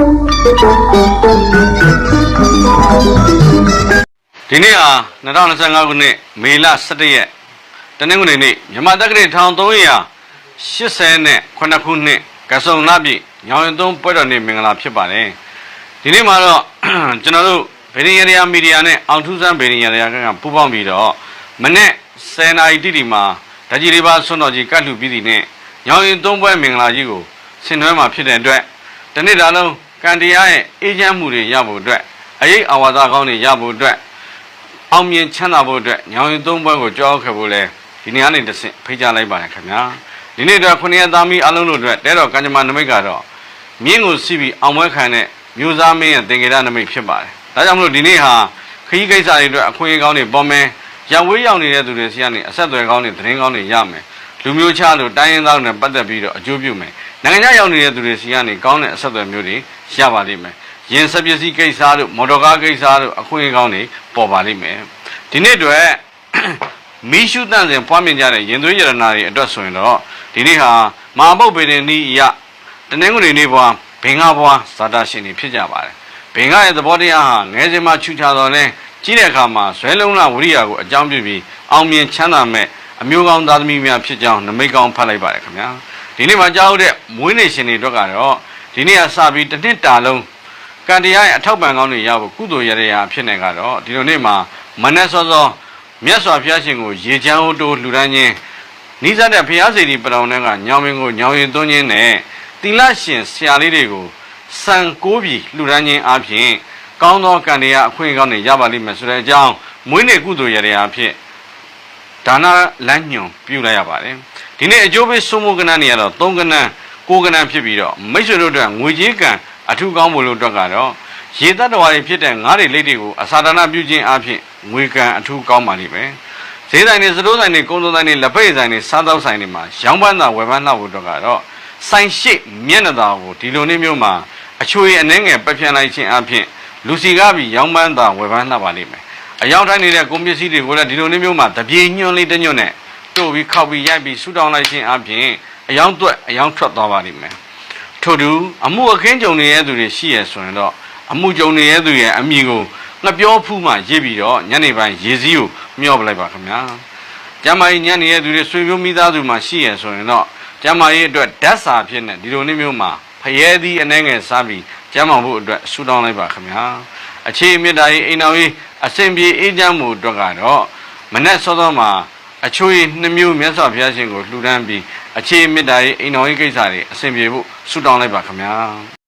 ဒီနေ့ဟာ2025ခုနှစ်မေလ17ရက်တနင်္ဂနွေနေ့မြန်မာတက္ကသိုလ်1380နဲ့ခုနှစ်ကဆုံလပြည့်ညောင်ရင်သုံးပွဲတော်နေ့မင်္ဂလာဖြစ်ပါတယ်ဒီနေ့မှာတော့ကျွန်တော်တို့ဗေဒင်ရယာမီဒီယာနဲ့အောင်ထူးဆန်းဗေဒင်ရယာကပူးပေါင်းပြီးတော့မနေ့10နာရီတိတိမှာဓာကြီးလေးပါဆွမ်းတော်ကြီးကတ်လူပြီးသည်နဲ့ညောင်ရင်သုံးပွဲမင်္ဂလာကြီးကိုဆင်နွှဲမှာဖြစ်တဲ့အတွက်တနေ့တာလုံး ကံတရားရဲ့အေးချမ်းမှုတွေရဖို့အတွက်အရေးအဝါဒကောင်းတွေရဖို့အတွက်အောင်မြင်ချမ်းသာဖို့အတွက်ညောင်ရင်သုံးပွဲကိုကြောက်ခဲ့ဖို့လဲဒီနေ့ကနေတစ်ဆင့်ဖိတ်ကြားလိုက်ပါတယ်ခင်ဗျာဒီနေ့တော့ခုနှစ်ရက်သားမီးအလုံးတို့အတွက်တဲတော်ကံကြမ္မာနမိတ်ကတော့မြင်းကိုစီးပြီးအောင်ပွဲခံတဲ့မျိုးသားမင်းရဲ့သင်္ကေတနမိတ်ဖြစ်ပါတယ်ဒါကြောင့်မလို့ဒီနေ့ဟာခရီးကိစ္စတွေအတွက်အခွင့်အရေးကောင်းတွေပေါ်မယ်ရောက်ဝေးရောက်နေတဲ့သူတွေစီကနေအဆက်အသွယ်ကောင်းတွေသတင်းကောင်းတွေရမယ် လူမျိုးခြားလို့တိုင်းရင်းသားတွေနဲ့ပတ်သက်ပြီးတော့အကျိုးပြုမယ်နိုင်ငံခြားရောက်နေတဲ့သူတွေစီကနေကောင်းတဲ့အဆက်အသွယ်မျိုးတွေရပါလိမ့်မယ်ရင်စပစ္စည်းကိစ္စတို့မော်တော်ကားကိစ္စတို့အခွင့်အရေးကောင်းတွေပေါ်ပါလိမ့်မယ်ဒီနေ့အတွက်မီးရှုတန့်စဉ်ပွားမြင်ကြတဲ့ရင်သွေးရတနာတွေအတွက်ဆိုရင်တော့ဒီနေ့ဟာမဟာပုတ်ပေတဲ့နီးအရတနင်္ဂနွေနေ့ဘွားဘင်္ဂဘွားဇာတာရှင်တွေဖြစ်ကြပါတယ်ဘင်္ဂရဲ့သဘောတရားဟာငယ်စဉ်မှာချူချတော်လဲကြီးတဲ့အခါမှာဇွဲလုံးလဝရိယကိုအကြောင်းပြုပြီးအောင်မြင်ချမ်းသာမဲ့ အမျိုးကောင်းသားသမီးများဖြစ်ကြောင်းနမိတ်ကောင်းဖတ်လိုက်ပါတယ်ခင်ဗျာဒီနေ့မှာကြားဟုတ်တဲ့မွေးနေ့ရှင်တွေအတွက်ကတော့ဒီနေ့ကစပြီးတစ်နှစ်တာလုံးကံတရားရဲ့အထောက်ပံ့ကောင်းတွေရဖို့ကုသိုလ်ရရရာဖြစ်နေကတော့ဒီလိုနေ့မှာမနက်စောစောမြတ်စွာဘုရားရှင်ကိုရေချမ်းဟိုတိုးလှူဒန်းခြင်းနိစ္စတဲ့ဘုရားစေတီပရောင်တဲ့ကညောင်မင်းကိုညောင်ရင်သွင်းခြင်းနဲ့သီလရှင်ဆရာလေးတွေကိုစံကိုးပြီးလှူဒန်းခြင်းအပြင်ကောင်းသောကံတရားအခွင့်အကောင်းတွေရပါလိမ့်မယ်ဆိုတဲ့အကြောင်းမွေးနေ့ကုသိုလ်ရတဲ့အဖြစ် ဒါနလမ်းညွန်ပြုလိုက်ရပါတယ်ဒီနေ့အကျိုးပေးဆုံးမကဏ္ဍနေရတော့၃ကဏ္ဍကိုကဏ္ဍဖြစ်ပြီးတော့မိတ်ဆွေတို့အတွက်ငွေကြေးကံအထူးကောင်းဖို့လို့အတွက်ကတော့ရေတတ္တဝါတွေဖြစ်တဲ့ငါးတွေလိတ်တွေကိုအစာဒါနပြုခြင်းအပြင်ငွေကံအထူးကောင်းပါလိမ့်မယ်ဈေးဆိုင်တွေစတိုးဆိုင်တွေကုန်စုံဆိုင်တွေလက်ဖက်ဆိုင်တွေစားသောက်ဆိုင်တွေမှာရောင်းပန်းတာဝယ်ပန်းတာဖို့အတွက်ကတော့ဆိုင်ရှိမျက်နှာသာကိုဒီလိုနေ့မျိုးမှာအချွေအနှဲငယ်ပက်ဖြန့်လိုက်ခြင်းအပြင်လူစီကားပြီးရောင်းပန်းတာဝယ်ပန်းတာပါလိမ့်မယ် အယောင်တိုင်းနေတဲ့ကုန်ပစ္စည်းတွေကိုလည်းဒီလိုနေ့မျိုးမှာတပြေညွန့်လေးတစ်ညွန့်နဲ့တို့ပြီးခောက်ပြီးရိုက်ပြီးဆူတောင်းလိုက်ခြင်းအပြင်အယောင်သွက်အယောင်ထွက်သွားပါလိမ့်မယ်ထို့တူအမှုအခင်းကြုံနေတဲ့သူတွေရှိရဆိုရင်တော့အမှုကြုံနေတဲ့သူရဲ့အမိကိုငှပြောဖူးမှရေးပြီးတော့ညနေပိုင်းရေစည်းကိုမျောပလိုက်ပါခင်ဗျာကျမ်းမာရေးညနေရဲ့သူတွေဆွေမျိုးမိသားစုမှာရှိရဆိုရင်တော့ကျမ်းမာရေးအတွက်ဓာတ်စာဖြစ်နေဒီလိုနေ့မျိုးမှာဖယဲသီးအနေငယ်စားပြီးကျမ်းမာဖို့အတွက်ဆူတောင်းလိုက်ပါခင်ဗျာ အခြေမေတ္တာရေးအိမ်တော်ရေးအစဉ်ပြေအေးချမ်းမှုအတွက်ကတော့မနဲ့စောစောမှာအချိုးရနှစ်မျိုးမြတ်စွာဘုရားရှင်ကိုလှူဒန်းပြီးအခြေမေတ္တာရေးအိမ်တော်ရေးကိစ္စတွေအစဉ်ပြေဖို့ဆူတောင်းလိုက်ပါခင်ဗျာ